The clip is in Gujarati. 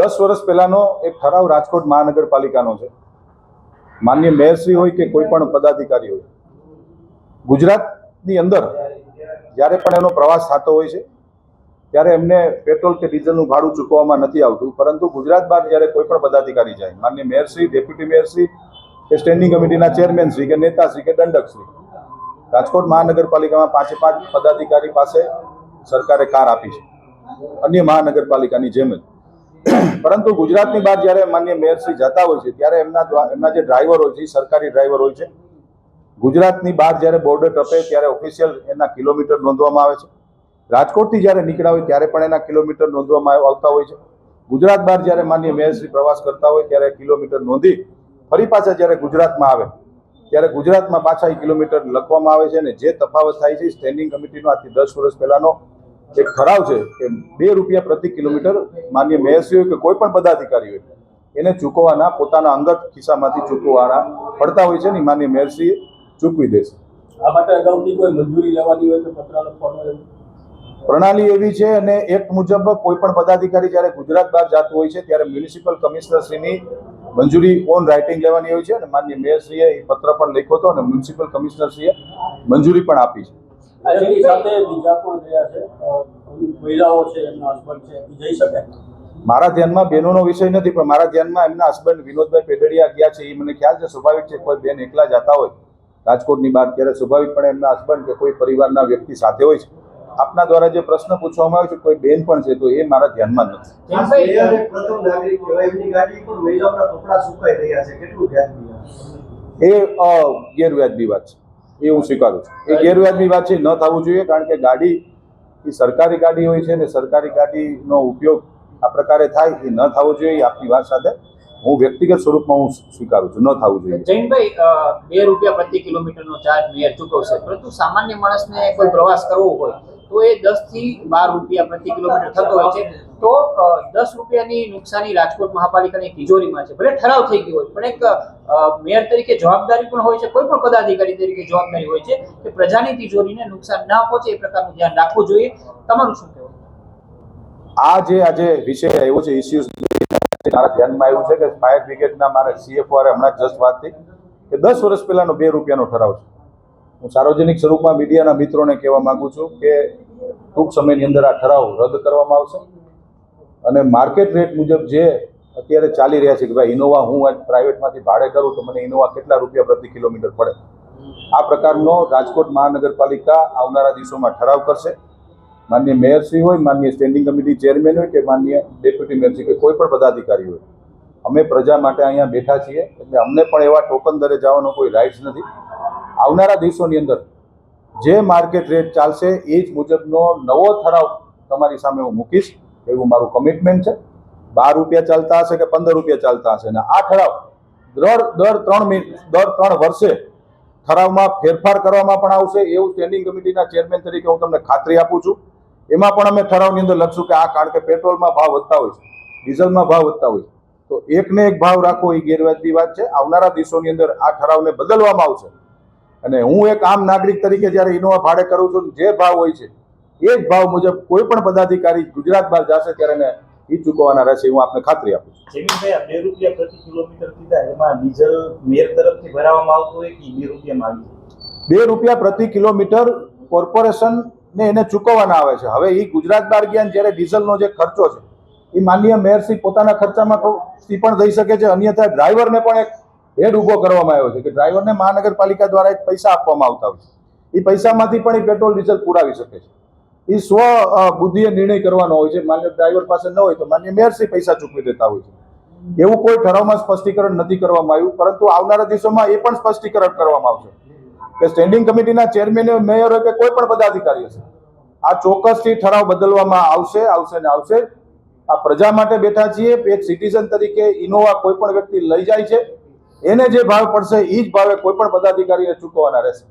દસ વર્ષ પહેલાનો એક ઠરાવ રાજકોટ મહાનગરપાલિકાનો છે. માન્ય મેયરશ્રી હોય કે કોઈ પણ પદાધિકારી હોય. ગુજરાતની અંદર જ્યારે પણ એનો પ્રવાસ થતો હોય છે, ત્યારે એમને પેટ્રોલ કે ડીઝલનું ભાડું ચૂકવવામાં નથી આવતું. પરંતુ ગુજરાત બહાર જ્યારે કોઈ પણ પદાધિકારી જાય, માન્ય મેયરશ્રી, ડેપ્યુટી મેયરશ્રી કે સ્ટેન્ડિંગ કમિટીના ચેરમેનશ્રી કે નેતાશ્રી કે દંડકશ્રી, રાજકોટ મહાનગરપાલિકામાં પાંચે પાંચ પદાધિકારી પાસે સરકારે કાર આપી છે. અન્ય મહાનગરપાલિકાની જેમ જ. પરંતુ ગુજરાતની બહાર જ્યારે માન્ય મેયરશ્રી જતા હોય છે, ત્યારે એમના એમના જે ડ્રાઈવર હોય છે સરકારી ડ્રાઈવર હોય છે. ગુજરાતની બહાર જ્યારે બોર્ડર ટપે ત્યારે ઓફિશિયલ એના કિલોમીટર નોંધવામાં આવે છે. રાજકોટથી જ્યારે નીકળ્યા હોય ત્યારે પણ એના કિલોમીટર નોંધવામાં આવ- આવતા હોય છે. ગુજરાત બહાર જ્યારે માન્ય મેયરશ્રી પ્રવાસ કરતા હોય ત્યારે કિલોમીટર નોંધી ફરી પાછા જ્યારે ગુજરાતમાં આવે, ત્યારે ગુજરાતમાં પાછા એ કિલોમીટર લખવામાં આવે છે અને જે તફાવત થાય છે સ્ટેન્ડિંગ કમિટીનો આજથી દસ વર્ષ પહેલાનો એક ઠરાવ છે કે બે રૂપિયા પ્રતિ કિલોમીટર માન્ય મેયરશ્રી હોય કે કોઈ પણ પદાધિકારી હોય એને ચૂકવવાના પોતાના અંગત ખિસ્સામાંથી ચૂકવવાના પડતા હોય છે ને માન્ય મેયરશ્રીએ ચૂકવી દેશે. આ માટે અગાઉથી કોઈ મંજૂરી લેવાની હોય તો પત્ર લખવાનો પ્રણાલી એવી છે અને એક્ટ મુજબ કોઈ પણ પદાધિકારી જ્યારે ગુજરાત બહાર જતું હોય છે ત્યારે મ્યુનિસિપલ કમિશનરશ્રીની મંજૂરી ઓન રાઇટિંગ લેવાની હોય છે અને માન્ય મેયરશ્રીએ એ પત્ર પણ લખ્યો હતો અને મ્યુનિસિપલ કમિશનરશ્રીએ મંજૂરી પણ આપી છે. આ સાથે બીજા પણ ગયા છે મહિલાઓ છે એમના હસબન્ડ છે જઈ શકે. મારા ધ્યાનમાં બહેનોનો વિષય નથી પણ મારા ધ્યાનમાં એમના હસબન્ડ વિનોદભાઈ પેડડિયા ગયા છે એ મને ખ્યાલ છે સ્વાભાવિક છે કોઈ બેન એકલા જતા હોય. રાજકોટની બહાર ત્યારે સ્વાભાવિકપણે એમના હસબન્ડ કે કોઈ પરિવારના વ્યક્તિ સાથે હોય છે. આપના દ્વારા જે પ્રશ્ન પૂછવામાં આવ્યો છે કોઈ બેન પણ છે તો એ મારા ધ્યાનમાં નથી. આ મેયર એક પ્રથમ નાગરિક કહેવાય એમની ગાડી પર મહિલાઓના કપડાં સુકાઈ રહ્યા છે. કેટલું વ્યાજબી એ ગેરવ્યાજબી વાત છે. એ હું સ્વીકારું છું. એ ગેરવ્યાજબી વાત છે, ન થવું જોઈએ, કારણ કે ગાડી, એ સરકારી ગાડી હોય છે ને સરકારી ગાડીનો ઉપયોગ આ પ્રકારે થાય, એ ન થવો જોઈએ આપની વાત સાથે હું વ્યક્તિગત સ્વરૂપમાં હું સ્વીકારું છું, ન થવું જોઈએ. જૈનભાઈ બે રૂપિયા પ્રતિ કિલોમીટરનો ચાર્જ મેયર ચૂકવશે, પરંતુ સામાન્ય માણસને કોઈ પ્રવાસ કરવો હોય તો એ દસથી બાર રૂપિયા પ્રતિ કિલોમીટર થતો હોય છે. તો દસ રૂપિયાની નુકસાની રાજકોટ મહાપાલિકાની તિજોરીમાં છે. ભલે ઠરાવ થઈ ગયો હોય, પણ એક મેયર તરીકે જવાબદારી પણ હોય છે, કોઈ પણ પદાધિકારી તરીકે જવાબદારી હોય છે કે પ્રજાની તિજોરીને નુકસાન ના પહોંચે એ પ્રકારનું ધ્યાન રાખવું જોઈએ. તમારું શું કહેવું? આ જે આજે વિષય આવ્યો છે ઇસ્યુઝ મારા ધ્યાનમાં આવ્યું છે કે ફાયર બ્રિગેડના મારા સીએફઓ હમણાં જસ્ટ વાત થઈ કે દસ વર્ષ પહેલાનો બે રૂપિયાનો ઠરાવ છે. હું સાર્વજનિક સ્વરૂપમાં મીડિયાના મિત્રોને કહેવા માંગુ છું કે ટૂંક સમયની અંદર આ ઠરાવ રદ કરવામાં આવશે. અને માર્કેટ રેટ મુજબ જે અત્યારે ચાલી રહ્યા છે કે ભાઈ ઇનોવા હું આજ પ્રાઇવેટમાંથી ભાડે કરું તો મને ઇનોવા કેટલા રૂપિયા પ્રતિ કિલોમીટર પડે? આ પ્રકારનો રાજકોટ મહાનગરપાલિકા આવનારા દિવસોમાં ઠરાવ કરશે. માન્ય મેયરશ્રી હોય માન્ય સ્ટેન્ડિંગ કમિટી ચેરમેન હોય કે માન્ય ડેપ્યુટી મેયરશ્રી કે કોઈ પણ પદાધિકારી હોય. અમે પ્રજા માટે અહીંયા બેઠા છીએ. એટલે અમને પણ એવા ટોકન દરે જવાનો કોઈ રાઇટ્સ નથી. આવનારા દિવસોની અંદર જે માર્કેટ રેટ ચાલશે, એ જ મુજબનો નવો ઠરાવ તમારી સામે હું મૂકીશ. એવું મારું કમિટમેન્ટ છે. બાર રૂપિયા ચાલતા હશે કે પંદર રૂપિયા ચાલતા હશે? અને આ ઠરાવ દર દર ત્રણ દર ત્રણ વર્ષે ઠરાવમાં ફેરફાર કરવામાં પણ આવશે. એવું સ્ટેન્ડિંગ કમિટીના ચેરમેન તરીકે હું તમને ખાતરી આપું છું. એમાં પણ અમે ઠરાવની અંદર લખશું કે આ કારણ કે પેટ્રોલમાં ભાવ વધતા હોય છે, ડીઝલમાં ભાવ વધતા હોય છે. તો એકને એક ભાવ રાખવો એ ગેરવાજબી વાત છે. આવનારા દિવસોની અંદર આ ઠરાવને બદલવામાં આવશે. અને હું એક આમ નાગરિક તરીકે જ્યારે ઇનોવા ભાડે કરું છું જે ભાવ હોય છે એ જ ભાવ મુજબ કોઈ પણ પદાધિકારી ગુજરાત બહાર જશે ત્યારે એને એ ચૂકવવાના રહેશે હું આપને ખાતરી આપું છું. બે રૂપિયા પ્રતિ કિલોમીટર કીધા એમાં ડીઝલ મેર તરફથી ભરાવવામાં આવતું હોય કે બે રૂપિયામાં આવી બે રૂપિયા પ્રતિ કિલોમીટર કોર્પોરેશનને એને ચૂકવવાના આવે છે. હવે એ ગુજરાત બહાર ગયા જ્યારે ડીઝલનો જે ખર્ચો છે એ માનનીય મેયરશ્રી પોતાના ખર્ચામાં પણ દઈ શકે છે અન્યથા ડ્રાઈવરને પણ એક હેડ ઊભો કરવામાં આવ્યો છે કે ડ્રાઈવરને મહાનગરપાલિકા દ્વારા એક પૈસા આપવામાં આવતા હોય છે. એ પૈસામાંથી પણ એ પેટ્રોલ, ડીઝલ પુરાવી શકે છે. એ સ્વ બુદ્ધિએ નિર્ણય કરવાનો હોય છે. માન્ય ડ્રાઈવર પાસે ન હોય તો માન્ય મેયરશ્રી પૈસા ચૂકવી દેતા હોય છે. એવું કોઈ ઠરાવમાં સ્પષ્ટીકરણ નથી કરવામાં આવ્યું, પરંતુ આવનારા દિવસોમાં એ પણ સ્પષ્ટીકરણ કરવામાં આવશે કે સ્ટેન્ડિંગ કમિટીના ચેરમેન, મેયર કે કોઈ પણ પદાધિકારી હશે, આ ચોક્કસથી ઠરાવ બદલવામાં આવશે આવશે ને આવશે. આ પ્રજા માટે બેઠા છીએ. એક સિટીઝન તરીકે ઇનોવા કોઈ પણ વ્યક્તિ લઈ જાય છે. એને જે ભાવ પડશે એ જ ભાવે કોઈ પણ પદાધિકારીને ચૂકવવાના રહેશે.